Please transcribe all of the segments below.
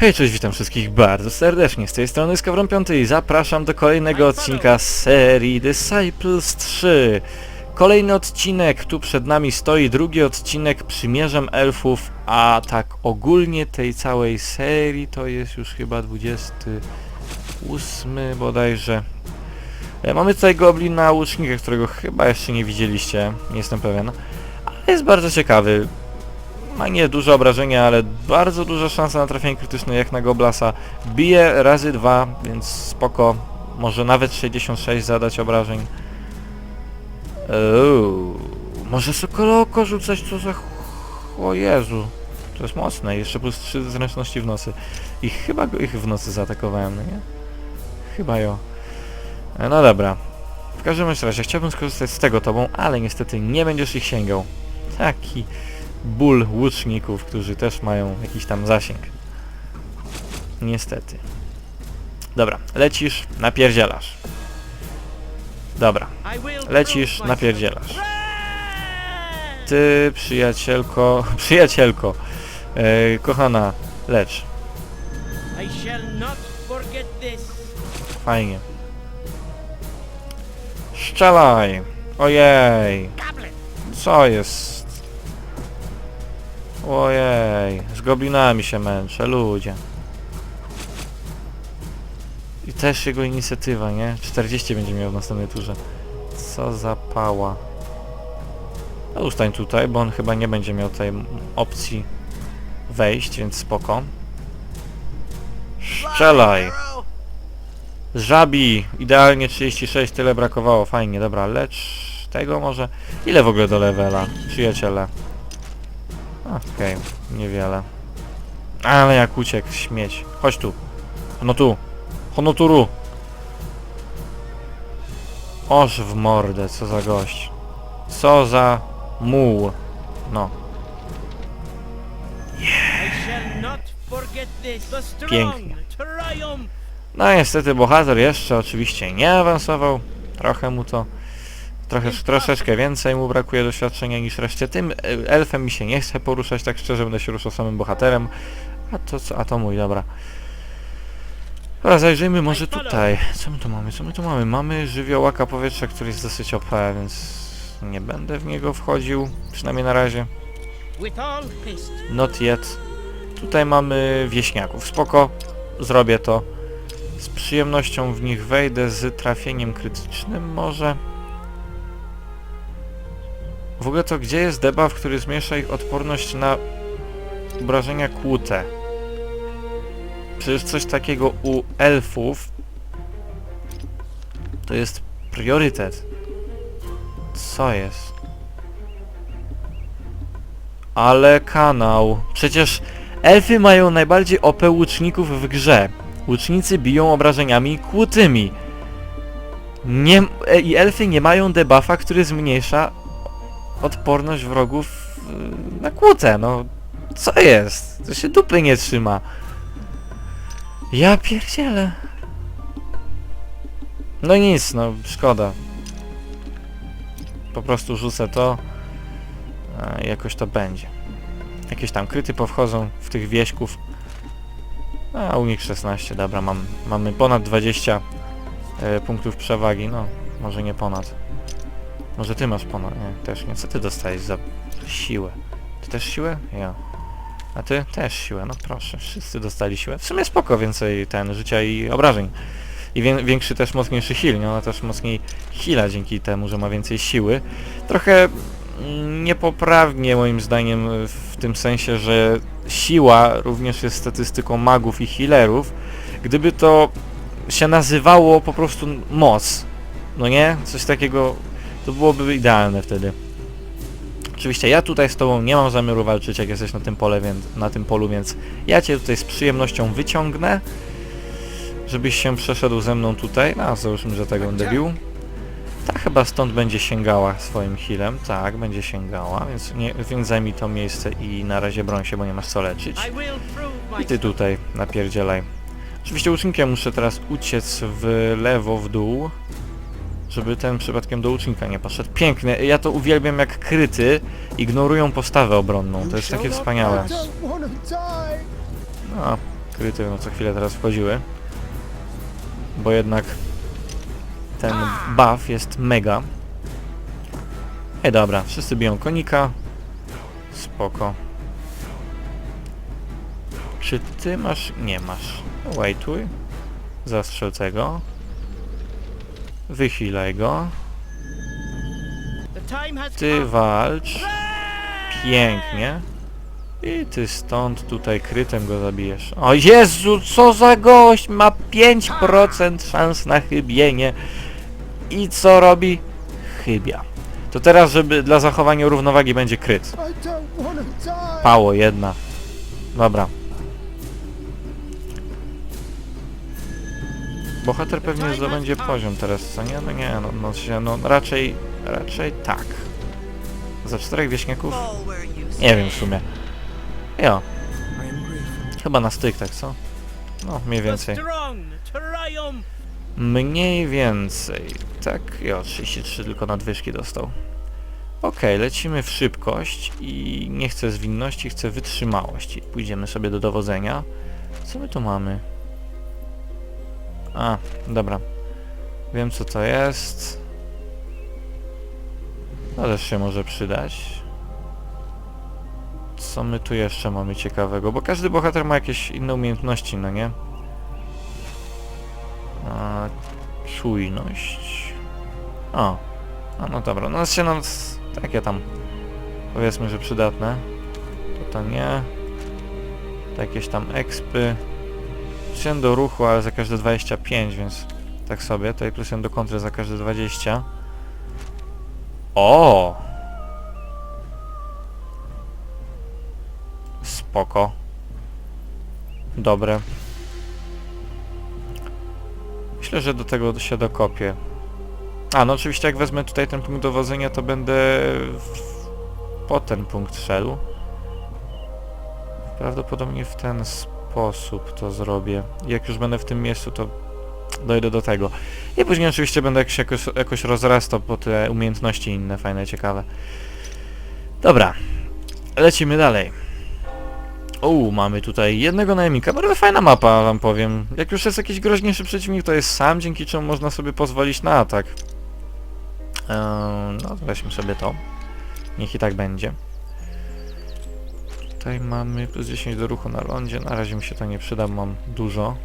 Hej, cześć, witam wszystkich bardzo serdecznie. Z tej strony Skawron 5 i zapraszam do kolejnego odcinka serii Disciples 3. Kolejny odcinek, tu przed nami stoi drugi odcinek Przymierzem Elfów, a tak ogólnie tej całej serii to jest już chyba 28 bodajże. E, Mamy tutaj goblina łucznika, którego chyba jeszcze nie widzieliście, nie jestem pewien. Ale jest bardzo ciekawy. Ma nie duże obrażenia, ale bardzo duża szansa na trafienie krytyczne jak na Goblasa. Bije razy dwa, więc spoko. Może nawet 66 zadać obrażeń. Uuu, może Sokoloko rzucać co za... O Jezu. To jest mocne. Jeszcze plus 3 zręczności w nocy. I chyba go ich w nocy zaatakowałem, no nie? Chyba jo. E, No dobra. W każdym razie chciałbym skorzystać z tego tobą, ale niestety nie będziesz ich sięgał. Taki ból łuczników, którzy też mają jakiś tam zasięg. Niestety. Dobra, lecisz, napierdzielasz. Dobra, lecisz, napierdzielasz. Ty, przyjacielko, przyjacielko, e, kochana, lecz. Fajnie. Strzelaj! Ojej! Co jest? Ojej, z goblinami się męczę, ludzie. I też jego inicjatywa, nie? 40 będzie miał w następnej turze. Co za pała. No ustań tutaj, bo on chyba nie będzie miał tej opcji wejść, więc spoko. Strzelaj! Żabi! Idealnie 36, tyle brakowało, fajnie, dobra, lecz tego może... Ile w ogóle do levela, przyjaciele? Okej, niewiele. Ale jak uciekł, śmieć. Chodź tu. No tu. Honoturu. Oż w mordę, co za gość. Co za muł. No, Pięknie. No niestety bohater jeszcze oczywiście nie awansował. Trochę mu to... Trochę, troszeczkę więcej mu brakuje doświadczenia niż reszcie. Tym e, elfem mi się nie chce poruszać, tak szczerze będę się ruszał samym bohaterem. A to co? A to mój, dobra. Dobra, zajrzyjmy może tutaj. Co my tu mamy? Co my tu mamy? Mamy żywiołaka powietrza, który jest dosyć OP, więc nie będę w niego wchodził. Przynajmniej na razie. Not yet. Tutaj mamy wieśniaków. Spoko, zrobię to. Z przyjemnością w nich wejdę z trafieniem krytycznym może. W ogóle to gdzie jest debuff, który zmniejsza ich odporność na obrażenia kłute? Przecież coś takiego u elfów to jest priorytet. Co jest? Ale kanał. Przecież elfy mają najbardziej OP łuczników w grze. Łucznicy biją obrażeniami kłutymi. Nie, e, I elfy nie mają debuffa, który zmniejsza odporność wrogów y, na kłutę. No, co jest? To się dupy nie trzyma. Ja pierdzielę. No nic, no szkoda. Po prostu rzucę to. Jakoś to będzie. Jakieś tam kryty powchodzą w tych wieśków. A u nich 16, dobra, mam, mamy ponad 20 e, punktów przewagi, no może nie ponad. Może ty masz ponad, nie, też nie. Co ty dostajesz za siłę? Ty też siłę? Ja. A ty? Też siłę, no proszę, wszyscy dostali siłę. W sumie spoko, więcej ten, życia i obrażeń. I wię, większy też, mocniejszy heal, nie? Ona też mocniej heala dzięki temu, że ma więcej siły. Trochę mm, niepoprawnie moim zdaniem w tym sensie, że siła również jest statystyką magów i healerów. Gdyby to się nazywało po prostu moc, no nie? Coś takiego, to byłoby idealne wtedy. Oczywiście ja tutaj z tobą nie mam zamiaru walczyć, jak jesteś na tym, pole, więc, na tym polu, więc ja cię tutaj z przyjemnością wyciągnę, żebyś się przeszedł ze mną tutaj. No, załóżmy, że tego będę bił. Ta chyba stąd będzie sięgała swoim healem. Tak, będzie sięgała, więc, nie, więc zajmij to miejsce i na razie broń się, bo nie masz co leczyć. I ty tutaj napierdzielaj. Oczywiście uczynkiem muszę teraz uciec w lewo, w dół, żeby ten przypadkiem do uczynka nie poszedł. Piękne, ja to uwielbiam jak kryty ignorują postawę obronną, to jest takie wspaniałe. No, kryty no co chwilę teraz wchodziły. Bo jednak ten buff jest mega. Ej dobra, wszyscy biją konika. Spoko. Czy ty masz... Nie masz. Waituj. Zastrzel tego. Wychilaj go. Ty walcz. Pięknie. I ty stąd tutaj krytem go zabijesz. O Jezu, co za gość! Ma 5% szans na chybienie. I co robi? Chybia. To teraz, żeby dla zachowania równowagi będzie kryt. Pało jedna. Dobra. Bohater pewnie zdobędzie poziom teraz, co nie? No nie, no, no, się, no raczej, raczej tak. Za czterech wieśniaków? Nie wiem w sumie. Jo, chyba na styk, tak co? No, mniej więcej. Mniej więcej. Tak, jo, 33 tylko nadwyżki dostał. Okej, lecimy w szybkość i nie chcę zwinności, chcę wytrzymałość. Pójdziemy sobie do dowodzenia. Co my tu mamy? A, dobra. Wiem co to jest. To też się może przydać. Co my tu jeszcze mamy ciekawego? Bo każdy bohater ma jakieś inne umiejętności, no nie? A, czujność. O. A no dobra, no się no s- takie tam powiedzmy, że przydatne. To to nie. To jakieś tam expy. Plus jeden do ruchu, ale za każde 25, więc tak sobie. Tutaj plus do kontry za każde 20. O! Spoko. Dobre. Myślę, że do tego się dokopię. A, no oczywiście jak wezmę tutaj ten punkt dowodzenia, to będę w... po ten punkt szedł. Prawdopodobnie w ten sposób to zrobię. Jak już będę w tym miejscu, to dojdę do tego. I później oczywiście będę jakoś, jakoś, jakoś rozrastał po te umiejętności inne, fajne, ciekawe. Dobra, lecimy dalej. O, mamy tutaj jednego najemnika. Bardzo fajna mapa, wam powiem. Jak już jest jakiś groźniejszy przeciwnik, to jest sam, dzięki czemu można sobie pozwolić na atak. Eee, no, weźmy sobie to. Niech i tak będzie. Tutaj mamy plus 10 do ruchu na lądzie. Na razie mi się to nie przyda, mam dużo.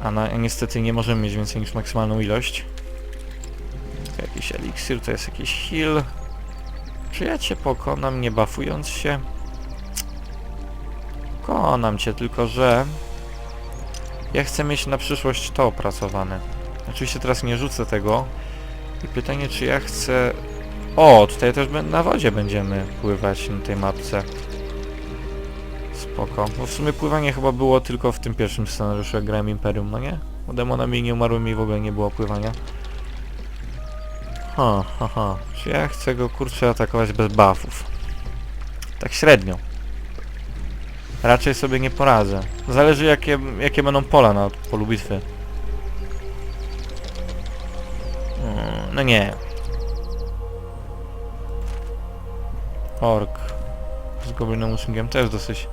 A na, niestety nie możemy mieć więcej niż maksymalną ilość. Tu jakiś eliksir, to jest jakiś heal. Czy ja cię pokonam, nie bafując się? Konam cię, tylko że ja chcę mieć na przyszłość to opracowane. Oczywiście teraz nie rzucę tego. I pytanie, czy ja chcę... O, tutaj też na wodzie będziemy pływać na tej mapce. Spoko. Bo w sumie pływanie chyba było tylko w tym pierwszym scenariuszu, jak grałem Imperium, no nie? Bo demonami nie umarłymi w ogóle nie było pływania. Ha, ha, ha. Czy ja chcę go, kurczę, atakować bez buffów? Tak średnio. Raczej sobie nie poradzę. Zależy jakie, jakie będą pola na polu bitwy. Mm, No nie. Ork z Goblinem Ushingiem też dosyć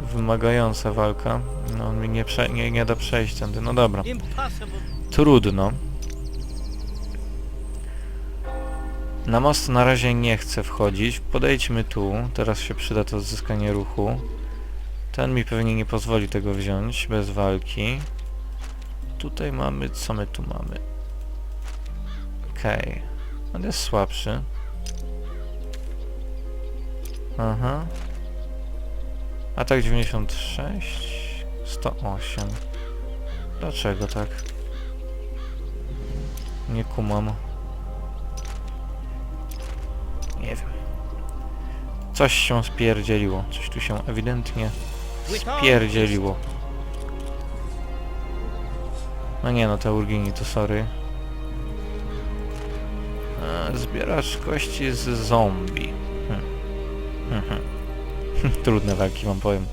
wymagająca walka. No on mi nie, prze nie, nie da przejść tędy. No dobra. Trudno. Na most na razie nie chcę wchodzić. Podejdźmy tu. Teraz się przyda to odzyskanie ruchu. Ten mi pewnie nie pozwoli tego wziąć bez walki. Tutaj mamy... Co my tu mamy? Okej. On jest słabszy. Aha. Atak 96. 108. Dlaczego tak? Nie kumam. Nie wiem. Coś się spierdzieliło. Coś tu się ewidentnie spierdzieliło. No nie no, te urgini to sorry. Zbierasz kości z zombie. Trudne walki wam powiem.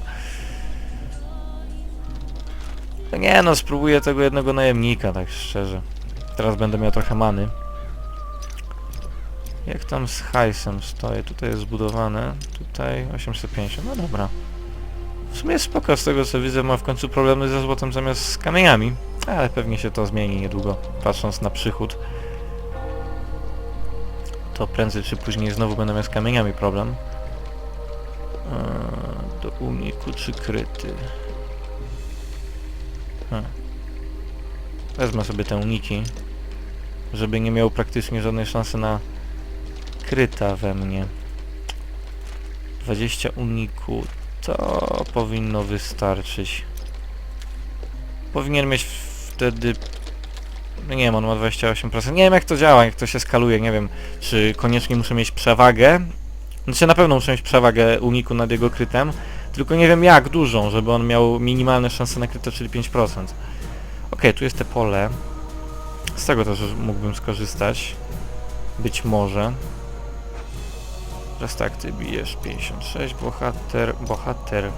No nie no, spróbuję tego jednego najemnika, tak szczerze. Teraz będę miał trochę many. Jak tam z hajsem stoję? Tutaj jest zbudowane. Tutaj 850. No dobra. W sumie spoko, z tego co widzę ma w końcu problemy ze złotem zamiast z kamieniami. Ale pewnie się to zmieni niedługo, patrząc na przychód. To prędzej czy później znowu będę miał z kamieniami problem. Eee, do uniku czy kryty? Wezmę sobie te uniki, żeby nie miał praktycznie żadnej szansy na kryta we mnie. 20 uniku, to powinno wystarczyć. Powinien mieć wtedy... No nie wiem, on ma 28%. Nie wiem jak to działa, jak to się skaluje, nie wiem, czy koniecznie muszę mieć przewagę. Znaczy na pewno muszę mieć przewagę uniku nad jego krytem, tylko nie wiem jak dużą, żeby on miał minimalne szanse na kryto, czyli 5%. Okej, tu jest te pole. Z tego też mógłbym skorzystać. Być może. Teraz tak, ty bijesz 56, bohater, bohater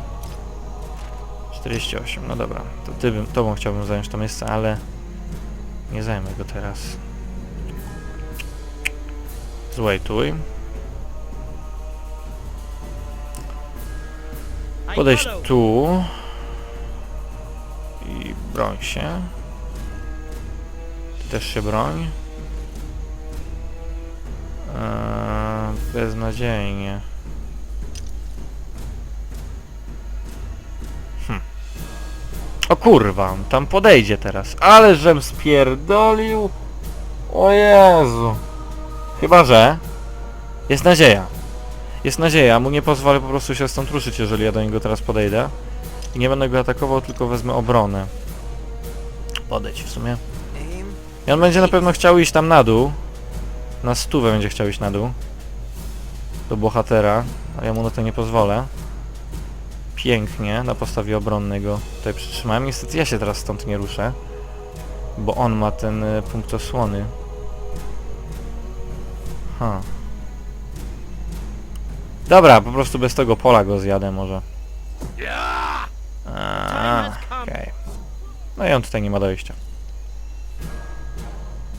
48, no dobra, to ty bym, tobą chciałbym zająć to miejsce, ale nie zajmę go teraz. Zwejtuj. Podejść tu i broń się. Ty też się broń. Eee, beznadziejnie. Hm. O kurwa, on tam podejdzie teraz. Ale żem spierdolił. O Jezu. Chyba, że jest nadzieja. Jest nadzieja, mu nie pozwolę po prostu się stąd ruszyć, jeżeli ja do niego teraz podejdę. I nie będę go atakował, tylko wezmę obronę. Podejdź w sumie. I on będzie na pewno chciał iść tam na dół. Na stówę będzie chciał iść na dół. Do bohatera, a ja mu na to nie pozwolę. Pięknie, na podstawie obronnej go tutaj przytrzymałem. Niestety ja się teraz stąd nie ruszę. Bo on ma ten y, punkt osłony. Ha. Dobra, po prostu bez tego pola go zjadę może. Okej. No i on tutaj nie ma dojścia.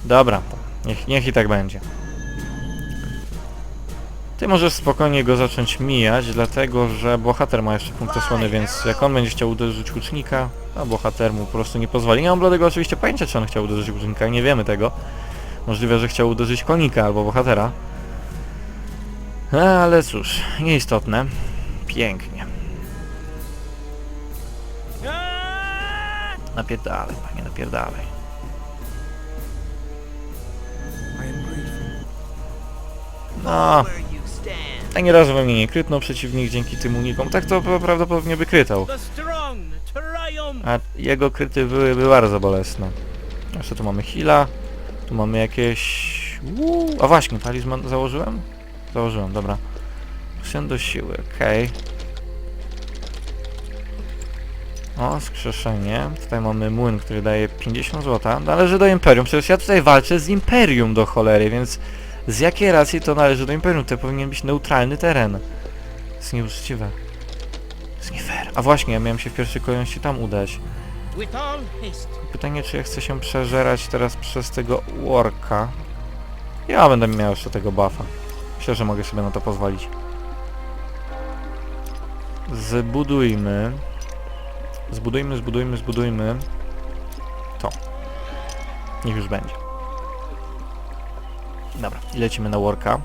Dobra, niech, niech i tak będzie. Ty możesz spokojnie go zacząć mijać, dlatego że bohater ma jeszcze punkt osłony, więc jak on będzie chciał uderzyć łucznika, a bohater mu po prostu nie pozwoli. Nie mam bladego oczywiście pojęcia, czy on chciał uderzyć łucznika, nie wiemy tego. Możliwe, że chciał uderzyć konika albo bohatera. E, Ale cóż, nieistotne. Pięknie. Napierdalaj, panie, napierdalaj. No, ani razu we mnie nie krytnął przeciwnik dzięki tym unikom. Tak to pra- prawdopodobnie by krytał. A jego kryty byłyby bardzo bolesne. Jeszcze tu mamy heala. Tu mamy jakieś... Uuu, a właśnie, talizman założyłem? Założyłem, dobra. Sen do siły, okej. O, skrzeszenie. Tutaj mamy młyn, który daje 50 zł. Należy do Imperium. Przecież ja tutaj walczę z Imperium do cholery, więc z jakiej racji to należy do Imperium? To powinien być neutralny teren. To jest nieuczciwe. To jest nie fair. A właśnie, ja miałem się w pierwszej kolejności tam udać. Pytanie, czy ja chcę się przeżerać teraz przez tego worka. Ja będę miał jeszcze tego buffa. Myślę, że mogę sobie na to pozwolić. Zbudujmy. Zbudujmy, zbudujmy, zbudujmy. To. Niech już będzie. Dobra, i lecimy na worka.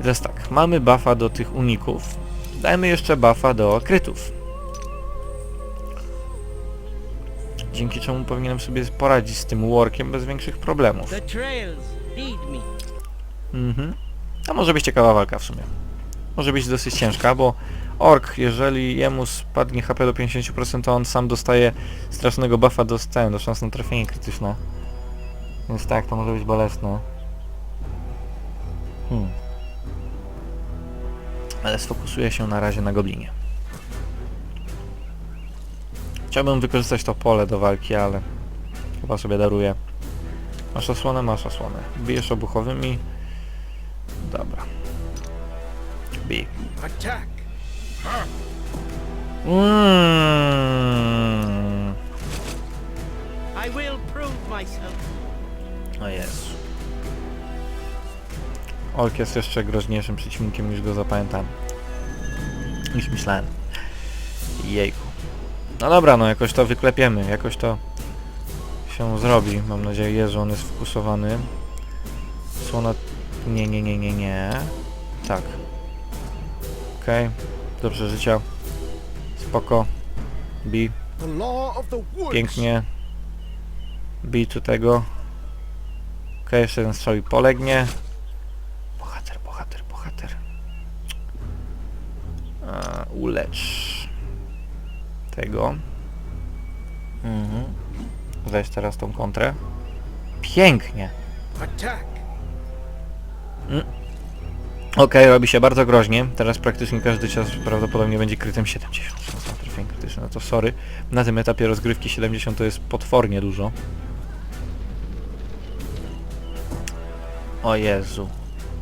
I teraz tak, mamy buffa do tych uników. Dajmy jeszcze buffa do krytów. Dzięki czemu powinienem sobie poradzić z tym workiem bez większych problemów. Mhm. A może być ciekawa walka w sumie. Może być dosyć ciężka, bo ork, jeżeli jemu spadnie HP do 50%, to on sam dostaje strasznego buffa do scen, do szans na trafienie krytyczne. Więc tak, to może być bolesne. Hmm. Ale sfokusuję się na razie na goblinie. Chciałbym wykorzystać to pole do walki, ale chyba sobie daruję. Masz osłonę? Masz osłonę. Bijesz obuchowymi. Dobra. Bij. Attack. Mm. I will prove myself. O Jezu. Ork jest jeszcze groźniejszym przeciwnikiem niż go zapamiętam. Niż myślałem. Jejku. No dobra, no jakoś to wyklepiemy, jakoś to się zrobi. Mam nadzieję, Jezu, on jest fokusowany. Słona... Nie, nie, nie, nie, nie. Tak. Okej. Do przeżycia. Spoko. Bi. Pięknie. Bij tu tego. Okej, jeszcze jeden strzał i polegnie. Bohater, bohater, bohater. A, ulecz. Tego. Mhm. Weź teraz tą kontrę. Pięknie. Attack. Okej, robi się bardzo groźnie. Teraz praktycznie każdy cios prawdopodobnie będzie krytym 70 szans na trafienie krytyczne. No to sorry. Na tym etapie rozgrywki 70 to jest potwornie dużo. O Jezu.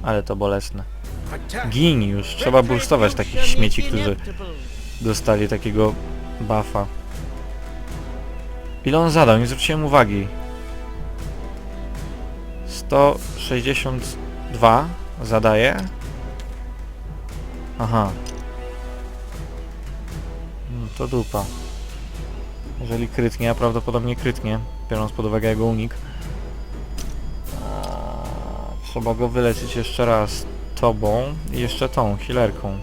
Ale to bolesne. Gin już. Trzeba burstować takich śmieci, którzy dostali takiego buffa. Ile on zadał? Nie zwróciłem uwagi. 162 zadaje. Aha. No to dupa. Jeżeli krytnie, a prawdopodobnie krytnie, biorąc pod uwagę jego unik. O, Trzeba go wyleczyć jeszcze raz tobą i jeszcze tą, healerką.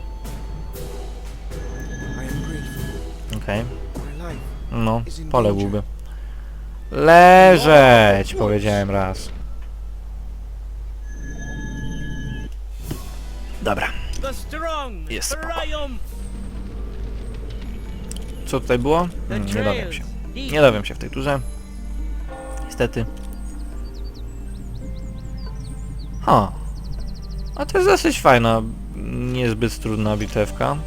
Okej. Life. No, poległby. Leżeć! Powiedziałem raz. Dobra. Jest spoko. Co tutaj było? Hmm, nie dowiem się. Nie dowiem się w tej turze. Niestety. Ha. A to jest dosyć fajna, niezbyt trudna bitewka.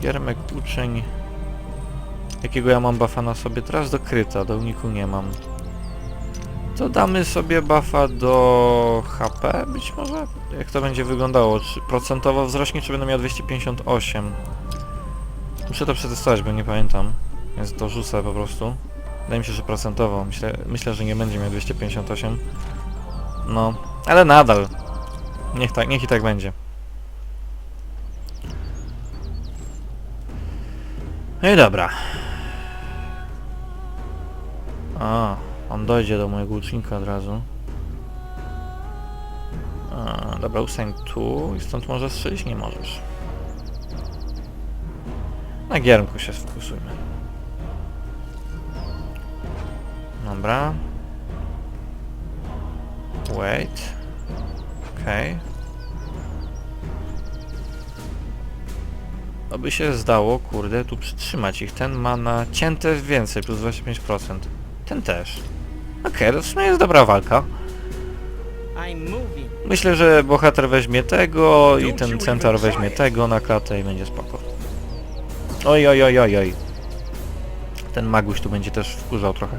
Giermek uczeń. Jakiego ja mam buffa na sobie? Teraz do kryta, do uniku nie mam. To damy sobie buffa do HP być może? Jak to będzie wyglądało? Czy procentowo wzrośnie, czy będę miał 258? Muszę to przetestować, bo nie pamiętam. Więc to rzucę po prostu. Wydaje mi się, że procentowo. Myślę, myślę że nie będzie miał 258. No, ale nadal. Niech, tak, niech i tak będzie. No i dobra. A, on dojdzie do mojego łucznika od razu. A, dobra, ustań tu i stąd możesz strzelić? Nie możesz. Na giermku się sfokusujmy. Dobra. Wait. Okej. Oby się zdało, kurde, tu przytrzymać ich. Ten ma na cięte więcej, plus 25%. Ten też. Okej, to w sumie jest dobra walka. Myślę, że bohater weźmie tego i ten centaur weźmie tego na klatę i będzie spoko. Oj, oj, oj, oj, oj. Ten maguś tu będzie też wkurzał trochę.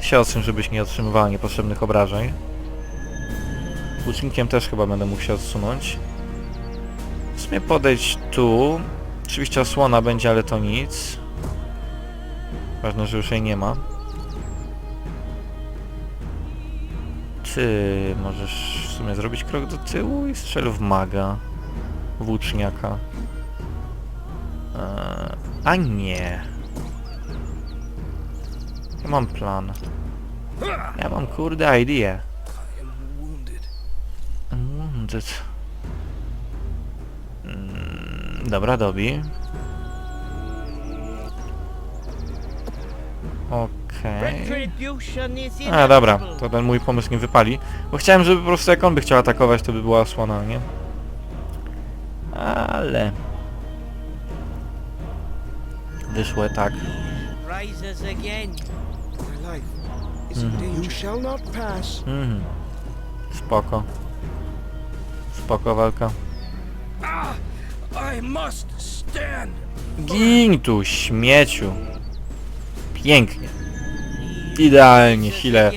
Ty się odsuń, żebyś nie otrzymywała niepotrzebnych obrażeń. Łucznikiem też chyba będę mógł się odsunąć. W sumie podejść tu. Oczywiście osłona będzie, ale to nic. Ważne, że już jej nie ma. Ty możesz w sumie zrobić krok do tyłu i strzel w maga. Włóczniaka. Eee, a nie. Ja mam plan. Ja mam kurde idea. I'm wounded. Mm, dobra, dobi. Okej. A dobra, to ten mój pomysł nie wypali. Bo chciałem, żeby po prostu jak on by chciał atakować, to by była osłona, nie? Ale... Wyszło tak. Rises again. My life is in Mhm. danger. You shall not pass. Mhm. Spoko. Spoko walka. I must stand. Gin tu, śmieciu. Pięknie. Idealnie, chwilę.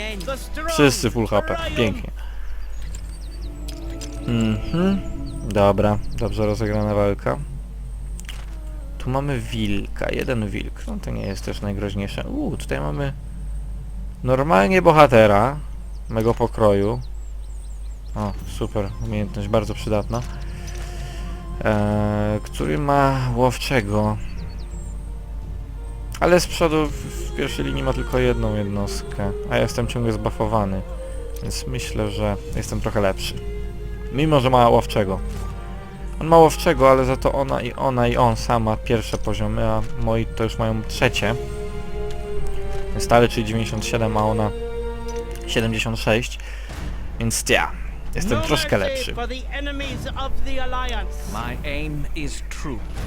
Wszyscy full HP. Pięknie. Mhm. Dobra, dobrze rozegrana walka. Tu mamy wilka, jeden wilk. No to nie jest też najgroźniejsze. Uuu, tutaj mamy normalnie bohatera mego pokroju. O, super, umiejętność bardzo przydatna. e, który ma łowczego. Ale z przodu w, pierwszej linii ma tylko jedną jednostkę, a ja jestem ciągle zbafowany. Więc myślę, że jestem trochę lepszy. Mimo, że ma łowczego. On ma łowczego, ale za to ona i ona i on sama pierwsze poziomy, a moi to już mają trzecie. Stary, czyli 97, a ona 76. Więc ja jestem troszkę lepszy.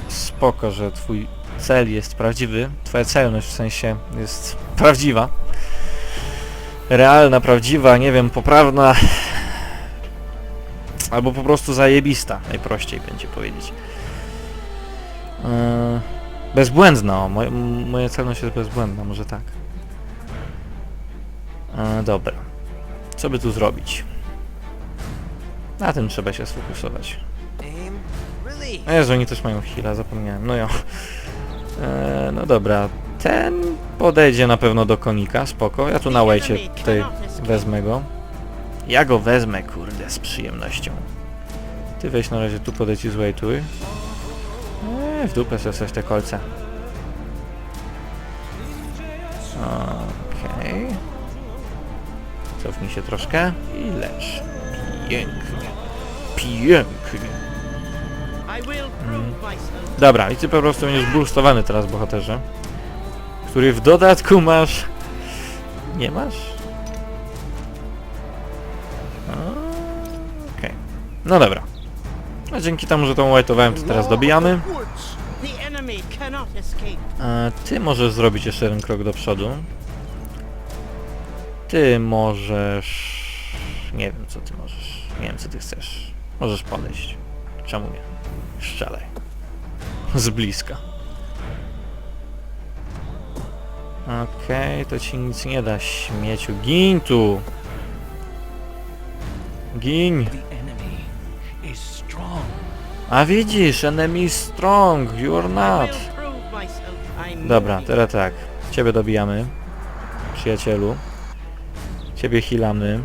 Spoko, że twój cel jest prawdziwy. Twoja celność w sensie jest prawdziwa. Realna, prawdziwa, nie wiem, poprawna. Albo po prostu zajebista, najprościej będzie powiedzieć. Yy, bezbłędna, o, moje, m- moja celność jest bezbłędna, może tak. Yy, dobra. Co by tu zrobić? Na tym trzeba się sfokusować. Jezu, oni też mają heal'a, zapomniałem. No jo. E, no dobra, ten podejdzie na pewno do konika, spoko. Ja tu na łejcie tutaj wezmę go. Ja go wezmę, kurde, z przyjemnością. Ty weź na razie tu podejdź i złejtuj. Eee, w dupę sobie te kolce. Okej. Cofnij się troszkę i lecz. Pięknie. Pięknie. Myself. Dobra, i ty po prostu będziesz boostowany teraz, bohaterze. Który w dodatku masz... Nie masz? Okej. No dobra. A dzięki temu, że tą white'owałem, to teraz dobijamy. Cannot escape. A ty możesz zrobić jeszcze jeden krok do przodu. Ty możesz... Nie wiem, co ty możesz. Nie wiem, co ty chcesz. Możesz podejść. Czemu nie? Strzelaj. Z bliska. Okej, to ci nic nie da, śmieciu. Gin tu! Gin! A widzisz, enemy is strong, you're not. Dobra, teraz tak. Ciebie dobijamy. Przyjacielu. Ciebie healamy.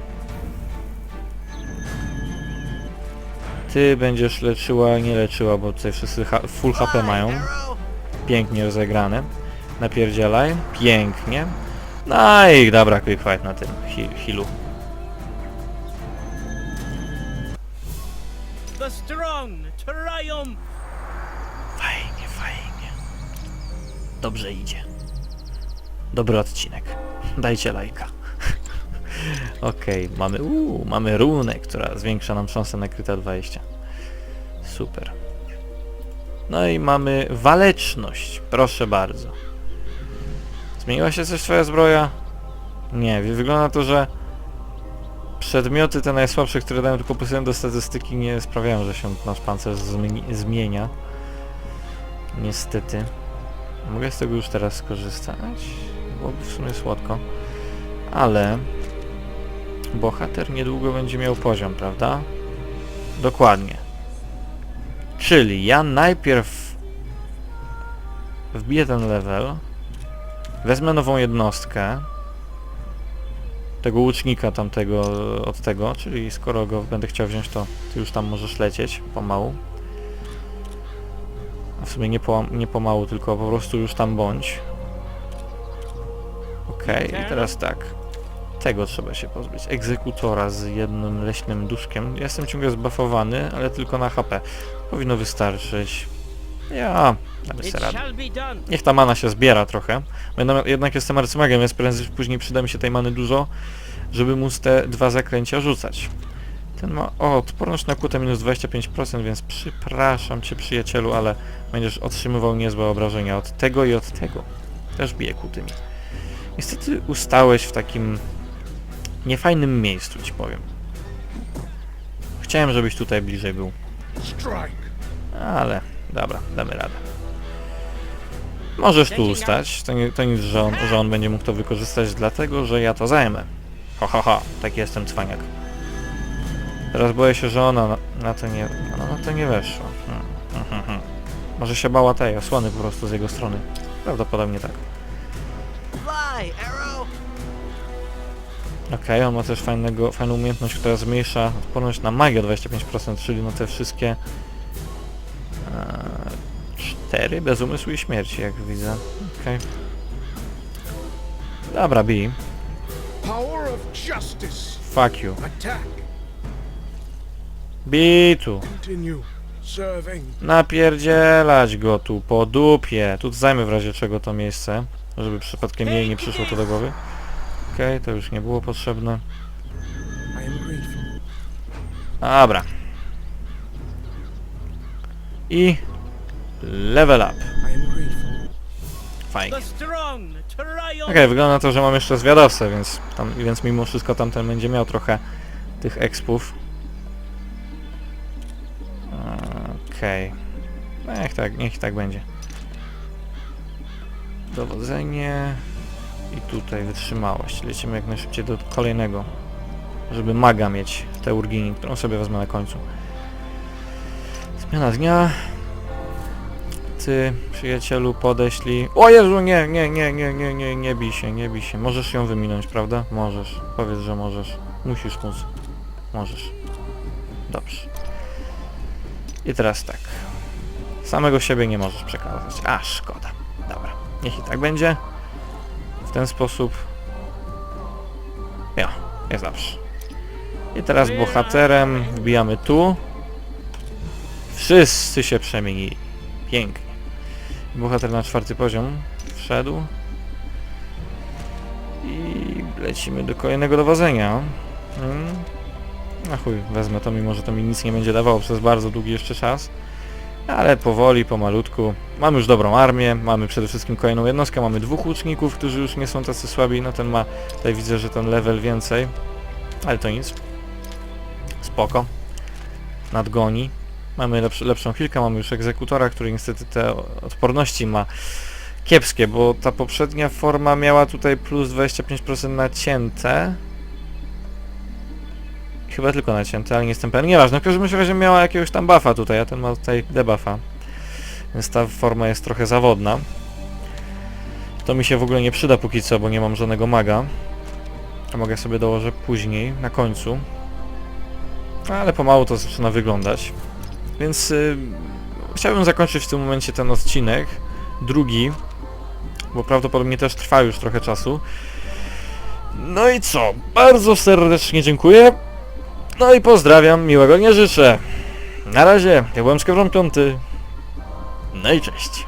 Ty będziesz leczyła, nie leczyła, bo tutaj wszyscy full HP mają. Pięknie rozegrane. Napierdzielaj. Pięknie. No i dobra, quick fight na tym he- healu. The strong triumph. Fajnie, fajnie. Dobrze idzie. Dobry odcinek. Dajcie lajka. Okej, mamy uu, mamy runę, która zwiększa nam szansę na kryta 20. Super. No i mamy waleczność. Proszę bardzo. Zmieniła się coś twoja zbroja? Nie, wy- wygląda to, że przedmioty te najsłabsze, które dają tylko plusem do statystyki nie sprawiają, że się nasz pancerz zmieni- zmienia. Niestety. Mogę z tego już teraz skorzystać. Byłoby w sumie słodko. Ale... Bohater niedługo będzie miał poziom, prawda? Dokładnie. Czyli ja najpierw wbiję ten level, wezmę nową jednostkę, tego łucznika tamtego od tego, czyli skoro go będę chciał wziąć, to ty już tam możesz lecieć pomału. A w sumie nie, po, nie pomału, tylko po prostu już tam bądź. Okej, i teraz tak. Tego trzeba się pozbyć. Egzekutora z jednym leśnym duszkiem. Ja jestem ciągle zbuffowany, ale tylko na HP. Powinno wystarczyć. Ja, damy sobie radę. Niech ta mana się zbiera trochę. Bo Jednak, jestem arcymagiem, więc prędzej później przyda mi się tej many dużo, żeby móc te dwa zaklęcia rzucać. Ten ma o, odporność na kłutę minus 25%, więc przepraszam cię przyjacielu, ale będziesz otrzymywał niezłe obrażenia od tego i od tego. Też bije kutymi. Niestety ustałeś w takim niefajnym miejscu, ci powiem. Chciałem, żebyś tutaj bliżej był. Ale dobra, damy radę. Możesz tu ustać, to, nie, to nic, że on, że on będzie mógł to wykorzystać, dlatego że ja to zajmę. Ho, ho, ho, taki jestem cwaniak. Teraz boję się, że ona na, na to nie, ona na to nie weszła. Hmm, hmm, hmm, hmm. Może się bała tej osłony po prostu z jego strony. Prawdopodobnie tak. Okej, on ma też fajnego, fajną umiejętność, która zmniejsza odporność na magię o 25%, czyli na te wszystkie cztery bez umysłu i śmierci, jak widzę. Okej. Dobra, bij. Fuck you. Bij tu. Napierdzielać go tu po dupie. Tu zajmę w razie czego to miejsce, żeby przypadkiem jej nie przyszło to do głowy. Okej, to już nie było potrzebne. Dobra. I level up. Fajnie. Okej, wygląda na to, że mam jeszcze zwiadowcę, więc, tam, więc mimo wszystko tamten będzie miał trochę tych expów. Okej. No Niech tak, niech tak będzie. Dowodzenie i tutaj wytrzymałość. Lecimy jak najszybciej do kolejnego, żeby maga mieć tę urgini, którą sobie wezmę na końcu. Zmiana dnia. Ty, przyjacielu, podeślij... O Jezu, nie, nie, nie, nie, nie, nie, nie bij się, nie bij się. Możesz ją wyminąć, prawda? Możesz. Powiedz, że możesz. Musisz móc. Możesz. Dobrze. I teraz tak. Samego siebie nie możesz przekazać. A, szkoda. Dobra. Niech i tak będzie. Ten sposób. Jo, jest dobrze. I teraz bohaterem wbijamy tu. Wszyscy się przemienili. Pięknie. Bohater na czwarty poziom wszedł. I lecimy do kolejnego dowodzenia. Mm. Na chuj, wezmę to, mimo że to mi nic nie będzie dawało przez bardzo długi jeszcze czas. Ale powoli, pomalutku. Mamy już dobrą armię, mamy przede wszystkim kolejną jednostkę, mamy dwóch łuczników, którzy już nie są tacy słabi, no ten ma, tutaj widzę, że ten level więcej. Ale to nic. Spoko. Nadgoni. Mamy lepsz, lepszą chwilkę, mamy już egzekutora, który niestety te odporności ma kiepskie, bo ta poprzednia forma miała tutaj plus 25% nacięte. Chyba tylko nacięte, ale nie jestem pewien. Nieważne, w każdym razie miała jakiegoś tam buffa tutaj, a ten ma tutaj debuffa. Więc ta forma jest trochę zawodna. To mi się w ogóle nie przyda póki co, bo nie mam żadnego maga. A mogę sobie dołożę później, na końcu. Ale pomału to zaczyna wyglądać. Więc y, chciałbym zakończyć w tym momencie ten odcinek. Drugi. Bo prawdopodobnie też trwa już trochę czasu. No i co? Bardzo serdecznie dziękuję. No i pozdrawiam, miłego nie życzę. Na razie, ja byłem Skowron Piąty. No i cześć.